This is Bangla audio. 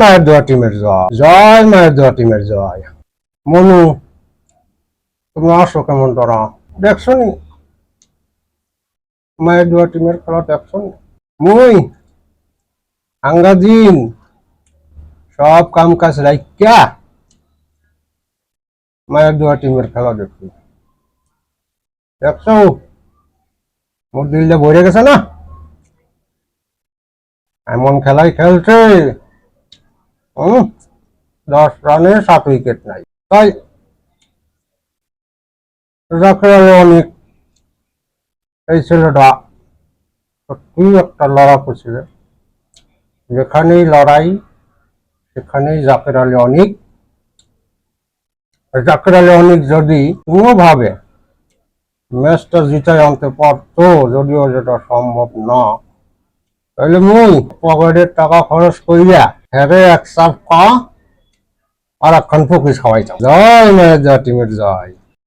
মায়ের দোয়া টিমের জয়। জয় মায়ের দোয়া টিমের জয়। মনু, তুমি আসো কেমন তোরা? দেখছ নি? মায়ের দোয়া টিমের খেলা দেখছ নি? মুই আঙ্গাদিন সব কাম কাজ রাইকা মায়ের দোয়া টিমের খেলা দেখছি। দেখছ? মোর দিলটা ভরে গেছে না? এমন খেলাই খেলছে। হুম, দশ রানে সাত উইকেট নাই। তাই জাকের অনেক এই ছেলেটা সত্যি একটা লড়াকু ছিল যেখানেই লড়াই, সেখানেই জাকের আলী অনেক। জাকের আলী অনেক যদি কোনোভাবে ম্যাচটা জিতায় আনতে পারতো, যদিও যেটা সম্ভব না, তাহলে মুই পকেটের টাকা খরচ কইরা হ্যারে এক সাপ কা আর একখান ফুকি খাওয়াইতাম। জয় মেয়ের জয় টিমের জয়।